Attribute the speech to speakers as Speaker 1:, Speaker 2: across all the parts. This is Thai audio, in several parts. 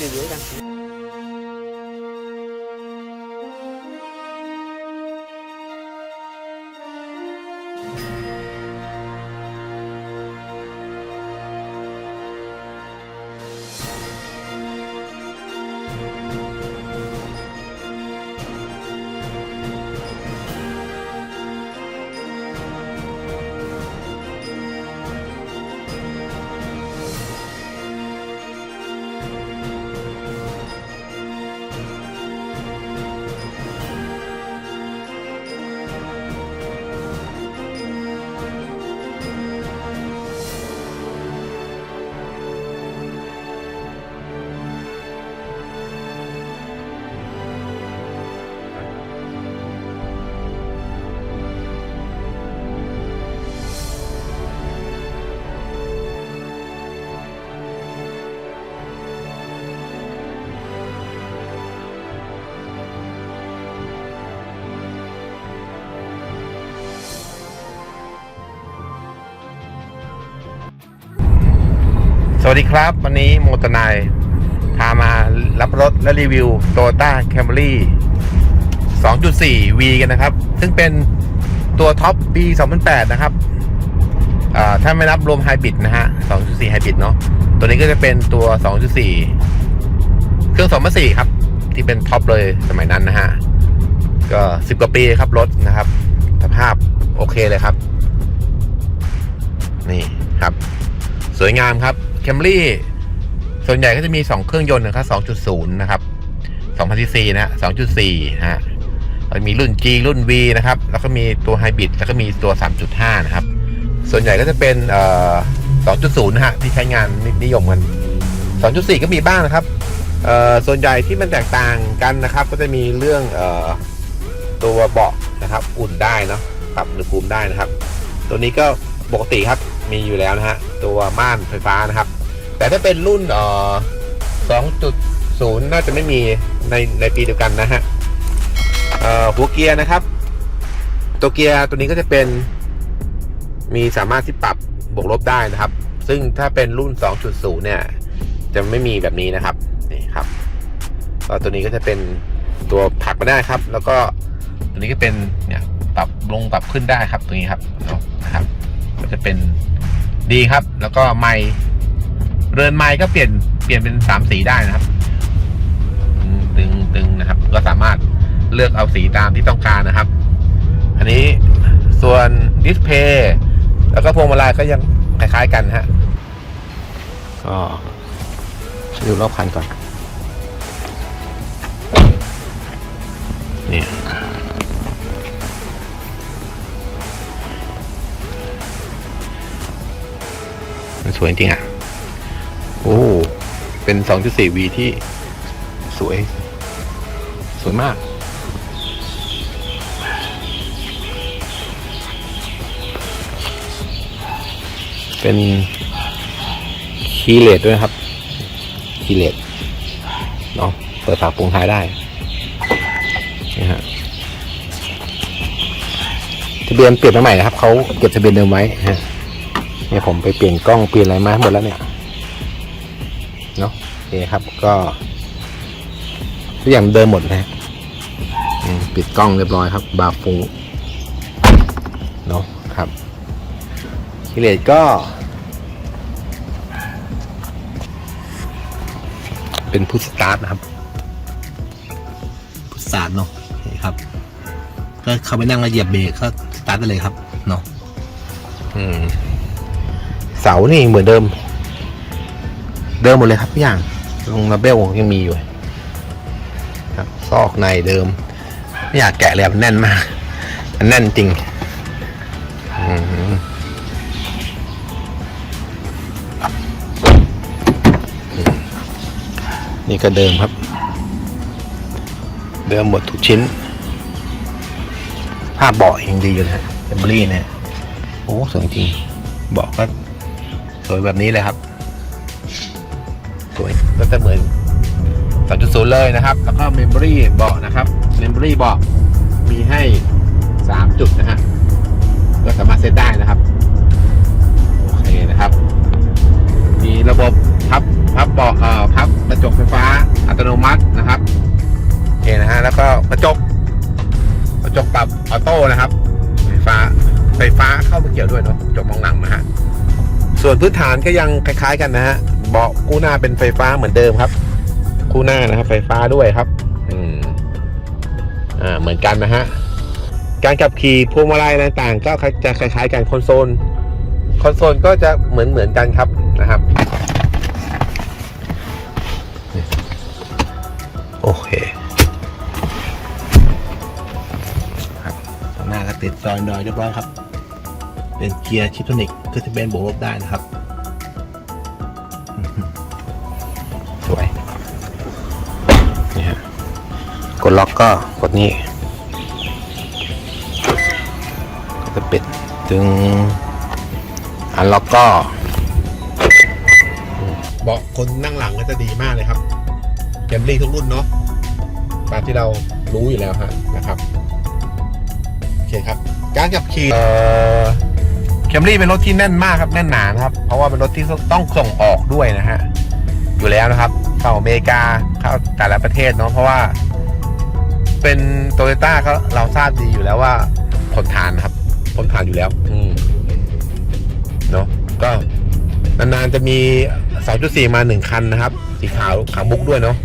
Speaker 1: รีวิ วั
Speaker 2: สวัสดีครับ วันนี้โมตนายพามารับรถและรีวิว Toyota Camry 2.4V กันนะครับ ซึ่งเป็นตัวท็อปปี 2008 นะครับถ้าไม่นับรวมไฮบริดนะฮะ 2.4 ไฮบริดเนาะตัวนี้ก็จะเป็นตัว 2.4 เครื่อง2.4ครับ ที่เป็นท็อปเลยสมัยนั้นนะฮะ ก็ 10 กว่าปีครับรถนะครับ สภาพโอเคเลยครับ นี่ครับ สวยงามครับ Camry ส่วนใหญ่ก็จะมี 2 เครื่องยนต์นะครับ2.0 นะครับ2,000ซีซีนะฮะ2.4นะฮะแล้วมีรุ่น G รุ่น V นะครับ แล้วก็มีตัวไฮบริดแล้วก็มีตัว 3.5 นะครับ ส่วนใหญ่ก็จะเป็นเอ่อ2.0 นะฮะที่ใช้งานนิยมกัน 2.4 ก็มีบ้างนะครับเอ่อส่วนใหญ่ที่มันแตกต่างกันนะครับ ก็จะมีเรื่องเอ่อตัวเบาะนะครับ อุ่นได้เนาะปรับอุณหภูมิได้นะครับ ตัวนี้ก็ปกติครับมีอยู่แล้วนะฮะตัวม่านไฟฟ้านะครับ แต่ถ้าเป็นรุ่นอ่อ2.0 น่าจะไม่มีในในปีเดียวกันนะฮะหัวเกียร์นะครับ ตัวเกียร์ตัวนี้ก็จะเป็น มีสามารถที่ปรับบวกลบได้นะครับ ซึ่งถ้าเป็นรุ่น 2.0 เนี่ย จะไม่มีแบบนี้นะครับนี่ครับตัวนี้ก็จะเป็นตัวผลักมาได้ครับ แล้วก็ตัวนี้ก็เป็นเนี่ยปรับลงปรับขึ้นได้ครับตรงนี้ครับนะนะครับ ก็จะเป็นดีครับ แล้วก็ไม้ เรือนไม้ก็เปลี่ยนเปลี่ยนเป็นสามสีได้นะครับตึงตึงนะครับ ก็สามารถเลือกเอาสีตามที่ต้องการนะครับ อันนี้ส่วนดิสเพย์แล้วก็พวงมาลัยก็ยังคล้ายๆกันฮะก็ดูรอบคันก่อนนี่มันสวยจริงอะ เป็น 2.4V ที่สวย สวยมาก เป็นคีเลดด้วยครับ คีเลดเนาะเปิดฝาปรงท้ายได้นี่ฮะทะเบียนเปลี่ยนมาใหม่นะครับเขาเก็บทะเบียนเดิมไว้ฮะเนี่ยผมไปเปลี่ยนกล้องเปลี่ยนอะไรมาหมดแล้วเนี่ย เนาะโอเคครับก็ทุกอย่างเดิมหมดนะปิดกล้องเรียบร้อยครับ บาฟูเนาะครับคิเลตก็ เป็นพุทสตาร์ทนะครับ พุทสตาร์เนาะนี่ครับ ก็เข้าไปนั่งแล้วเหยียบเบรกก็สตาร์ทได้เลยครับเนาะอืมเสานี่เหมือนเดิม ดิมหมดเลยครับทุกอย่างตรงระเบลยังมีอยู่ครับซอกในเดิม ไม่อยากแกะเลยมันแน่นมากมันแน่นจริงนี่ก็เดิมครับ เดิมหมดทุกชิ้นภาพเบาะยังดีอยู่นะฮะเอมบรี่เนี่ย โอ้สวยจริงเบาะก็สวยแบบนี้เลยครับ ก็จะเหมือน2.0เลยนะครับ แล้วก็เมมโมรี่เบาะนะครับเมมโมรี่เบาะมีให้ 3 จุดนะฮะก็สามารถเซตได้นะครับโอเคนะครับ มีระบบพับพับเบาะเอ่อพับกระจกไฟฟ้าอัตโนมัตินะครับโอเคนะฮะแล้วก็กระจกกระจกปรับออโต้นะครับ ไฟฟ้าไฟฟ้าเข้ามาเกี่ยวด้วยเนาะกระจกมองหลังนะฮะส่วนพื้นฐานก็ยังคล้าย ๆ กันนะฮะ เบาะคู่หน้าเป็นไฟฟ้าเหมือนเดิมครับ คู่หน้านะครับ ไฟฟ้าด้วยครับ อืมอ่าเหมือนกันนะฮะการขับขี่พวงมาลัยต่างๆ ก็จะคล้ายๆกันคอนโซลคอนโซลก็จะเหมือนเหมือนกันครับนะครับ โอเคครับข้างหน้าก็ติดซอยดอยเรียบร้อยครับ เป็นเกียร์ชิปโทนิกก็จะเป็นบวกลบได้นะครับ ดล็อกก็กดนี้ก็จะปิดถึงอันล็อกก็เบาะคนนั่งหลังก็จะดีมากเลยครับแกมลี่ทุกรุ่นเนาะตามที่เรารู้อยู่แล้วฮะนะครับโอเคครับ การขับขี่เอ่อแคมรี่เป็นรถที่แน่นมากครับแน่นหนานะครับ เพราะว่าเป็นรถที่ต้องส่งออกด้วยนะฮะอยู่แล้วนะครับเข้าอเมริกาเข้าแต่ละประเทศเนาะเพราะว่า เป็นโตโยต้าก็เราทราบดีอยู่แล้วว่าทนทานนะครับทนทานอยู่แล้ว อืมเนาะก็นานๆจะมี 2.4 มา1คันนะครับ สีขาวขาวมุกด้วยเนาะ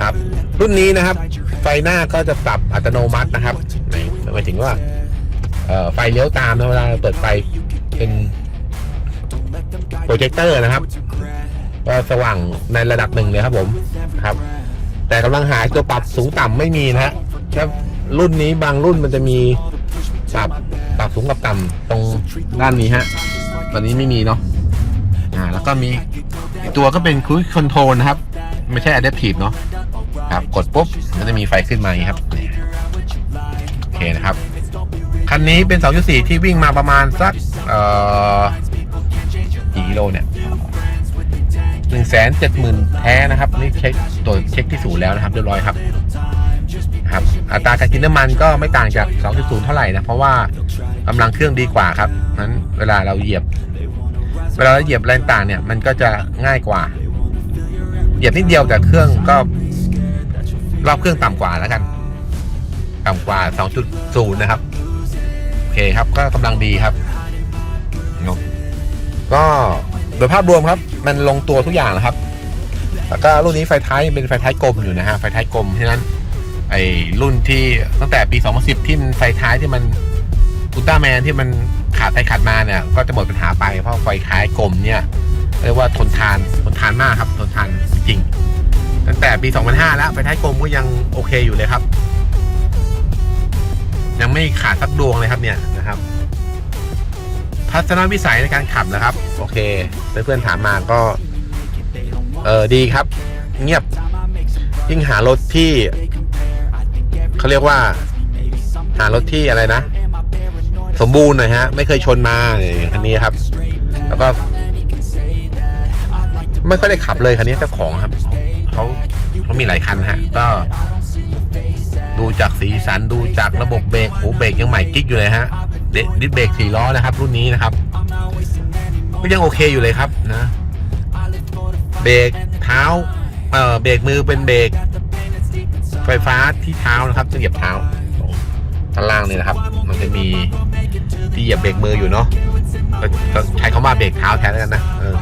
Speaker 2: ครับ รุ่นนี้นะครับ ไฟหน้าก็จะปรับอัตโนมัตินะครับไหนหมายถึงว่าเอ่อไฟเลี้ยวตามนะเวลาเราเปิดไฟเป็นโปรเจคเตอร์นะครับก็สว่างในระดับหนึ่งเลยครับผมครับ แต่กำลังหาตัวปรับสูงต่ำไม่มีนะฮะแค่รุ่นนี้บางรุ่นมันจะมีปรับปรับสูงกับต่ำตรงด้านนี้ฮะตอนนี้ไม่มีเนาะอ่าแล้วก็มีตัวก็เป็น cruise control นะครับ ไม่ใช่ adaptive เนาะครับกดปุ๊บมันจะมีไฟขึ้นมาอย่างนี้ครับโอเคนะครับ คันนี้เป็น 2.4 ที่วิ่งมาประมาณสักเอ่อ 1 7มื่นแท้นะครับนี่เช็คตัวเช็คที่สูงแล้วนะครับเรียบร้อยครับครับอัตราการกินน้ำมันก็ไม่ต่างจาก 2.0 เท่าไหร่นะ เพราะว่ากำลังเครื่องดีกว่าครับนั้นเวลาเราเหยียบ เวลาเราเหยียบแรงต่างเนี่ย มันก็จะง่ายกว่า เหยียบนิดเดียวแต่เครื่องก็รอบเครื่องต่ำกว่าแล้วกัน ต่ำกว่า 2.0 นะครับ โอเคครับก็กำลังดีครับก็ ดยภาพรวมครับ มันลงตัวทุกอย่างนะครับ แล้วก็รุ่นนี้ไฟท้ายเป็นไฟท้ายกลมอยู่นะฮะไฟท้ายกลมเพราะฉะนั้นไอ้รุ่นที่ตั้งแต่ปี 2010 ที่มันไฟท้ายที่มันอุลตร้าแมนที่มันขาดไปขาดมาเนี่ย ก็จะหมดปัญหาไปเพราะไฟท้ายกลมเนี่ยเรียกว่าทนทานทนทานมากครับทนทานจริง ตั้งแต่ปี 2005 แล้วไฟท้ายกลมก็ยังโอเคอยู่เลยครับ ยังไม่ขาดสักดวงเลยครับเนี่ย ทัศนวิสัยในการขับนะครับ โอเค เพื่อนๆถามมาก็ เออดีครับ เงียบยิ่งหารถที่เขาเรียกว่า หารถที่อะไรนะ สมบูรณ์หน่อยฮะ ไม่เคยชนมาคันนี้ครับ แล้วก็ ไม่ค่อยได้ขับเลยคันนี้เจ้าของครับเขาเขามีหลายคันฮะ ก็ดูจากสีสันดูจากระบบเบรกโอ้เบรกยังใหม่กิ๊กอยู่เลยฮะ ดดิสเบรกสี่ล้อนะครับ รุ่นนี้นะครับก็ยังโอเคอยู่เลยครับนะเบรกเท้าเอ่อเบรกมือเป็นเบรกไฟฟ้าที่เท้านะครับจะเหยียบเท้าตรงด้านล่างนี่นะครับ มันจะมีที่เหยียบเบรกมืออยู่เนาะก็ก็ใช้คำว่าเบรกเท้าแทนแล้วกันนะเออ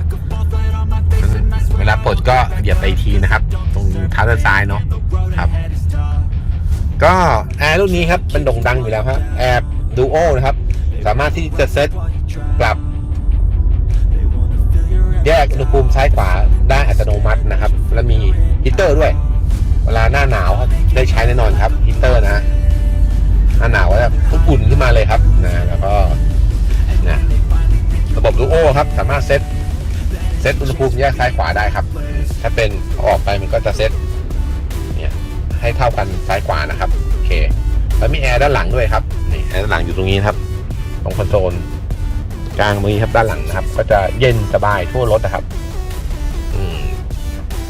Speaker 2: มันเวลาปลดก็เหยียบไปอีกทีนะครับ ตรงเท้าด้านซ้ายเนาะครับ ก็แอร์รุ่นนี้ครับเป็นโด่งดังอยู่แล้วครับแอร์ดูโอนะครับ สามารถที่จะเซตปรับ แยกอุณหภูมิซ้ายขวาได้อัตโนมัตินะครับ และมีฮีตเตอร์ด้วย เวลาหน้าหนาวครับได้ใช้แน่นอนครับฮีตเตอร์นะฮะหน้าหนาวก็จะอุ่นขึ้นมาเลยครับนะแล้วก็นะระบบดูโอครับ สามารถเซตเซตอุณหภูมิแยกซ้ายขวาได้ครับ ถ้าเป็นออกไปมันก็จะเซตเนี่ยให้เท่ากันซ้ายขวานะครับ โอเค แล้วมีแอร์ด้านหลังด้วยครับ นี่แอร์ด้านหลังอยู่ตรงนี้ครับ ตรงคอนโซลกลางมือครับด้านหลังนะครับ ก็จะเย็นสบายทั่วรถนะครับ อืม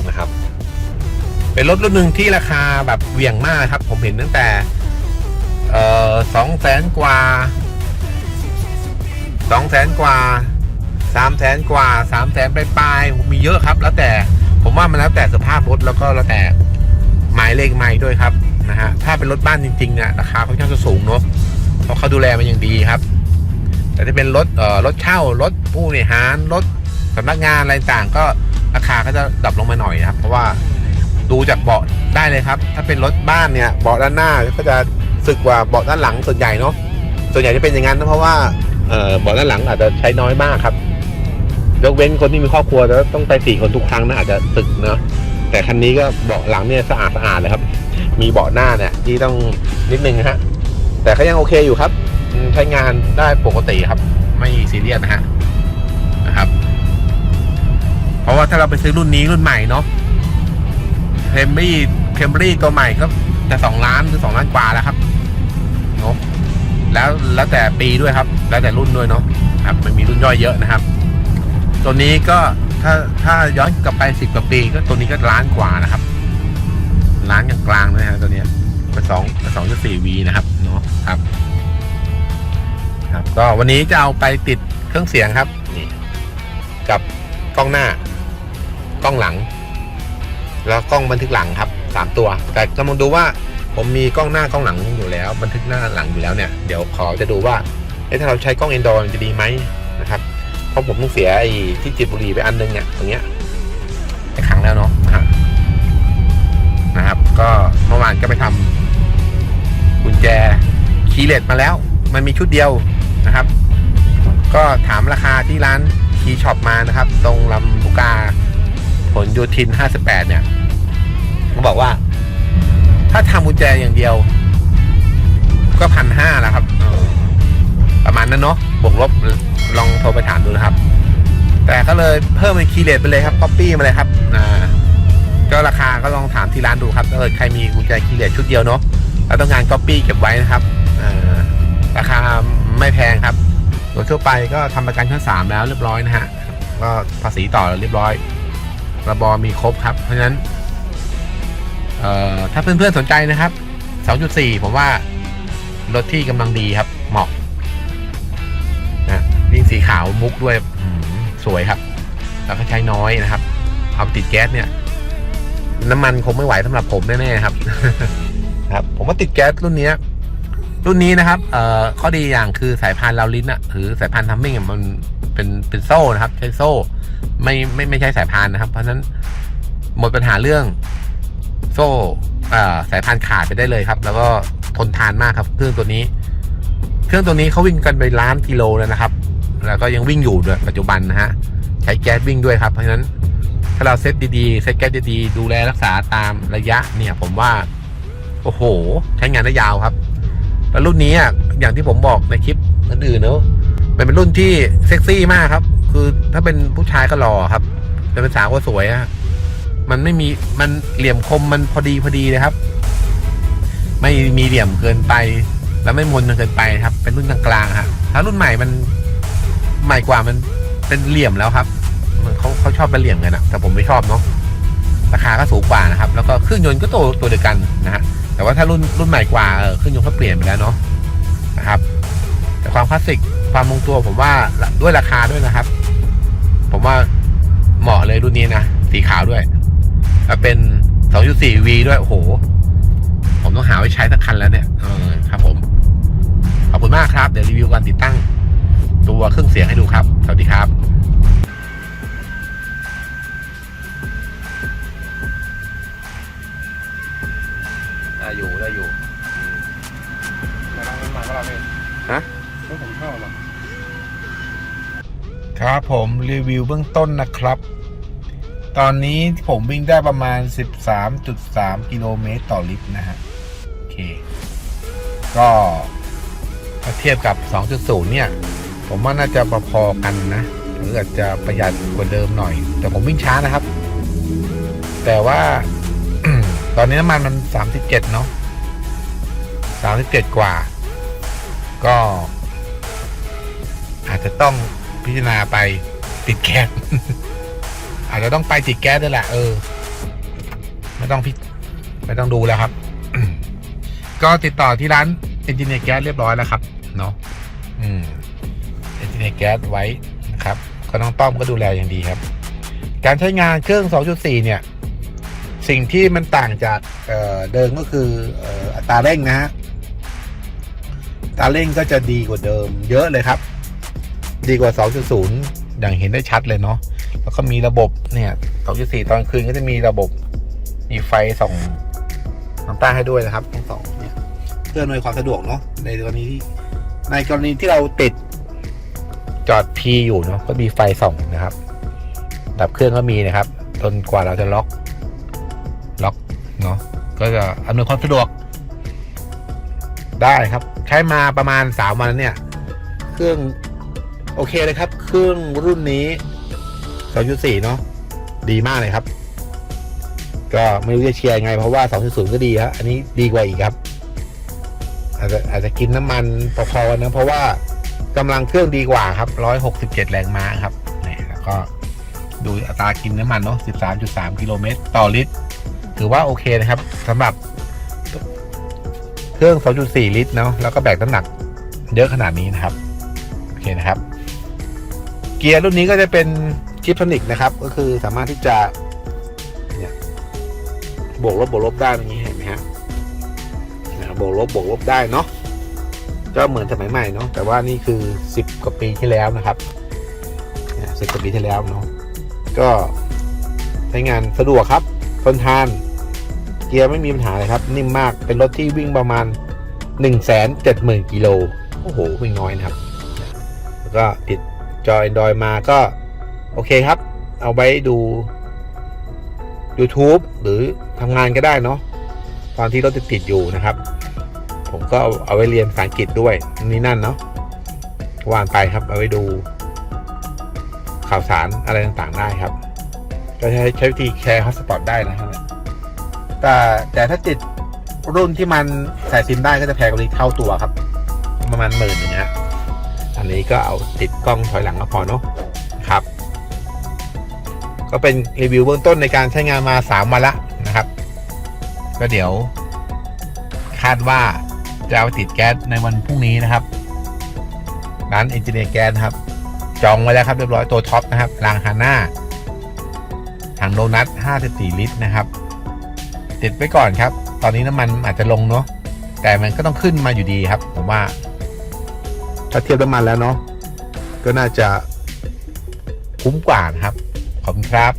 Speaker 2: นะครับ เป็นรถรุ่นหนึ่งที่ราคาแบบเวี่ยงมากครับ ผมเห็นตั้งแต่ เอ่อสองแสนกว่าสองแสนกว่าสามแสนกว่าสามแสนปลายๆมีเยอะครับ แล้วแต่ผมว่ามันแล้วแต่สภาพรถแล้วก็แล้วแต่หมายเลขไม้ด้วยครับนะฮะถ้าเป็นรถบ้านจริงๆเนี่ยราคาค่อนข้างจะสูงเนาะเพราะเขาดูแลมันอย่างดีครับ แต่ถ้าเป็นรถเอ่อรถเช่ารถผู้บริหารรถสำนักงานอะไรต่างก็ราคาก็จะดรอปลงมาหน่อยนะครับ เพราะว่าดูจากเบาะได้เลยครับ ถ้าเป็นรถบ้านเนี่ยเบาะด้านหน้าก็จะสึกกว่าเบาะด้านหลังส่วนใหญ่เนาะส่วนใหญ่จะเป็นอย่างนั้นนะเพราะว่าเอ่อเบาะด้านหลังอาจจะใช้น้อยมากครับยกเว้นคนที่มีครอบครัวแล้วต้องไปสี่คนทุกครั้งนะอาจจะสึกเนาะแต่คันนี้ก็เบาะหลังเนี่ยสะอาดสะอาดเลยครับ มีเบาะหน้าเนี่ยที่ต้องนิดนึงนะฮะแต่ก็ยังโอเคอยู่ครับ ใช้งานได้ปกติครับ ไม่ซีเรียสนะฮะนะครับ เพราะว่าถ้าเราไปซื้อรุ่นนี้รุ่นใหม่เนาะเคมรี่เคมรี่ตัวใหม่ก็จะสองล้านหรือสองล้านกว่าแล้วครับเนาะแล้วแล้วแต่ปีด้วยครับ แล้วแต่รุ่นด้วยเนาะครับ มันมีรุ่นย่อยเยอะนะครับ ตัวนี้ก็ถ้าถ้าย้อนกลับไปสิบกว่าปี ก็ตัวนี้ก็ล้านกว่านะครับล้านกลางๆนะฮะตัวเนี้ยเป็นสองสองจุดสี่วีนะครับเนาะครับ ก็วันนี้จะเอาไปติดเครื่องเสียงครับนี่กับกล้องหน้ากล้องหลัง แล้วกล้องบันทึกหลังครับสามตัว แต่กำลังดูว่าผมมีกล้องหน้ากล้องหลังอยู่แล้ว บันทึกหน้าหลังอยู่แล้วเนี่ยเดี๋ยวขอจะดูว่าเอ๊ะถ้าเราใช้กล้องเอนดอร์จะดีไหมนะครับเพราะผมต้องเสียไอ้ที่จิตบุรีไปอันนึงเนี่ยตรงเนี้ยไปขังแล้วเนาะนะฮะนะครับ ก็เมื่อวานก็ไปทำกุญแจคีย์เลตมาแล้ว มันมีชุดเดียว นะครับ ก็ถามราคาที่ร้านคีช็อปมานะครับ ตรงลำบุกาผลโยธิน 58 เนี่ยเขาบอกว่า ถ้าทำกุญแจอย่างเดียว ก็พันห้าแล้วครับ ประมาณนั้นเนาะบวกลบลองโทรไปถามดูนะครับ แต่ก็เลยเพิ่มเป็นคีเลตไปเลยครับ c ๊อปปี้มาเลยครับอ่าก็ราคาก็ลองถามที่ร้านดูครับถ้าเกิดใครมีกุญแจคีเลตชุดเดียวเนาะแล้วต้องการ c ๊อปปี้เก็บไว้นะครับอ่าราคา ไม่แพงครับโดยทั่วไปก็ทำประกันชั้นสามแล้วเรียบร้อยนะฮะก็ภาษีต่อเรียบร้อยระบอมีครบครับ เพราะฉะนั้นถ้าเพื่อนๆสนใจนะครับ 2.4 ผมว่ารถที่กำลังดีครับ เหมาะนะวิ่งสีขาวมุกด้วยสวยครับ แล้วก็ใช้น้อยนะครับเอาติดแก๊สเนี่ย น้ำมันคงไม่ไหวสำหรับผมแน่ๆครับ ครับ ผมว่าติดแก๊สรุ่นนี้ รุ่นนี้นะครับ เอ่อ ข้อดีอย่างคือสายพานเราลิ้นอะหรือสายพานทัมมิ่งมันเป็นเป็นโซ่นะครับ ใช้โซ่ ไม่ไม่ไม่ใช่สายพานนะครับ เพราะฉะนั้นหมดปัญหาเรื่องโซ่อ่าสายพานขาดไปได้เลยครับ แล้วก็ทนทานมากครับ เครื่องตัวนี้ เครื่องตัวนี้เขาวิ่งกันไปล้านกิโลแล้วนะครับ แล้วก็ยังวิ่งอยู่ด้วยปัจจุบันนะฮะ ใช้แก๊สวิ่งด้วยครับ เพราะฉะนั้นถ้าเราเซตดีๆ เซตแก๊สดีๆ ดูแลรักษาตามระยะเนี่ย ผมว่า โอ้โห ใช้งานได้ยาวครับ แล้วรุ่นนี้อะอย่างที่ผมบอกในคลิปอื่นๆเนอะมันเป็นรุ่นที่เซ็กซี่มากครับ คือถ้าเป็นผู้ชายก็หล่อครับแต่เป็นสาวก็สวยอะมันไม่มีมันเหลี่ยมคมมันพอดีพอดีเลยครับ ไม่มีเหลี่ยมเกินไป แล้วไม่มนจนเกินไปครับ เป็นรุ่นกลางๆครับถ้ารุ่นใหม่มันใหม่กว่ามันเป็นเหลี่ยมแล้วครับมันเขาเขาชอบเป็นเหลี่ยมกันอะแต่ผมไม่ชอบเนาะราคาก็สูงกว่านะครับ แล้วก็เครื่องยนต์ก็ตัวตัวเดียวกันนะฮะ แต่ว่าถ้ารุ่นรุ่นใหม่กว่าเออเครื่องยนต์เขาเปลี่ยนไปแล้วเนาะนะครับ แต่ความคลาสสิกความมงตัวผมว่าด้วยราคาด้วยนะครับ ผมว่าเหมาะเลยรุ่นนี้นะสีขาวด้วยเป็น 2.4V ด้วยโอ้โห ผมต้องหาไว้ใช้สักคันแล้วเนี่ยเออครับผม ขอบคุณมากครับ เดี๋ยวรีวิวการติดตั้ง ตัวเครื่องเสียงให้ดูครับ สวัสดีครับ ครับผมรีวิวเบื้องต้นนะครับ ตอนนี้ผมวิ่งได้ประมาณ 13.3 กิโลเมตรต่อลิตรนะฮะ โอเค ก็ถ้าเทียบกับ 2.0 เนี่ย ผมว่าน่าจะพอกันนะหรืออาจจะประหยัดกว่าเดิมหน่อย แต่ผมวิ่งช้านะครับ แต่ว่าตอนนี้น้ำมันมัน 37 เนาะ37 กว่า ก็ อาจจะต้อง พิจารณาไปติดแก๊สอาจจะต้องไปติดแก๊สด้วยแหละเออ ไม่ต้องพิไม่ต้องดูแล้วครับ ก็ติดต่อที่ร้านเอนจิเนียร์แก๊สเรียบร้อยแล้วครับ เนาะอืมเอนจิเนียร์แก๊สไว้นะครับ ก็น้องต้อมก็ดูแลอย่างดีครับ การใช้งานเครื่อง 2.4 เนี่ย สิ่งที่มันต่างจากเเดิมก็คืออัตราเร่งนะฮะตาเร่งก็จะดีกว่าเดิมเยอะเลยครับ ดีกว่า 2.0 อย่างเห็นได้ชัดเลยเนาะแล้วก็มีระบบเนี่ย 2.4 ตอนคืนก็จะมีระบบมีไฟส่องน้ำตาให้ด้วยนะครับทั้งสองเนี่ยเพื่ออำนวยความสะดวกเนาะในกรณีที่ในกรณีที่เราติดจอดพีอยู่เนาะก็มีไฟส่องนะครับ ดับเครื่องก็มีนะครับจนกว่าเราจะล็อก ล็อกเนาะก็จะอำนวยความสะดวก ได้ครับ ใช้มาประมาณสามวันเนี่ย เครื่อง โอเคเลยครับ เครื่องรุ่นนี้2.4เนาะดีมากเลยครับ ก็ไม่รู้จะเชียร์ยังไง เพราะว่า 2.0 ก็ดีครับอันนี้ดีกว่าอีกครับ อาจจะอาจจะกินน้ำมันพอๆกันนะ เพราะว่ากำลังเครื่องดีกว่าครับ 167 แรงม้าครับนี่แล้วก็ดูอัตรากินน้ำมันเนาะ13.3 กิโลเมตรต่อลิตร ถือว่าโอเคนะครับสำหรับเครื่อง 2.4 ลิตรเนาะแล้วก็แบกน้ำหนักเยอะขนาดนี้นะครับ โอเคนะครับ เกียร์รุ่นนี้ก็จะเป็นชิปโทนิกนะครับ ก็คือสามารถที่จะเนี่ยบวกลบบวกลบได้อย่างนี้เห็นไหมฮะบวกลบบวกลบได้เนาะก็เหมือนสมัยใหม่เนาะแต่ว่านี่คือสิบกว่าปีที่แล้วนะครับสิบกว่าปีที่แล้วเนาะก็ใช้งานสะดวกครับทนทาน เกียร์ไม่มีปัญหาเลยครับ นิ่มมากเป็นรถที่วิ่งประมาณหนึ่งแสนเจ็ดหมื่นกิโลโอ้โห วิ่งน้อยนะครับ แล้วก็ติด จอ Android มาก็ โอเคครับ เอาไว้ดู YouTube หรือทำงานก็ได้เนาะตอนที่รถติดอยู่นะครับ ผมก็เอาเอาไว้เรียนภาษาอังกฤษด้วยนี่นั่นเนาะว่านไปครับ เอาไว้ดู ข่าวสารอะไรต่างๆได้ครับก็ใช้ใช้วิธีแชร์ฮอตสปอตได้นะครับแต่แต่ถ้าติดรุ่นที่มันใส่ซิมได้ก็จะแพงกว่านี้เท่าตัวครับ ประมาณหมื่นอย่างเงี้ย อันนี้ก็เอาติดกล้องถอยหลังก็พอเนาะครับ ก็เป็นรีวิวเบื้องต้นในการใช้งานมา 3 วันละนะครับ ก็เดี๋ยว คาดว่าจะเอาติดแก๊สในวันพรุ่งนี้นะครับร้านเอนจิเนียร์แก๊สครับ จองไว้แล้วครับเรียบร้อยตัวท็อปนะครับรางฮาน่าถังโดนัท 54 ลิตรนะครับ ติดไปก่อนครับ ตอนนี้น้ำมันอาจจะลงเนาะแต่มันก็ต้องขึ้นมาอยู่ดีครับ ผมว่า ถ้าเทียบน้ำมันแล้วเนาะก็น่าจะคุ้มกว่านะครับ ขอบคุณครับ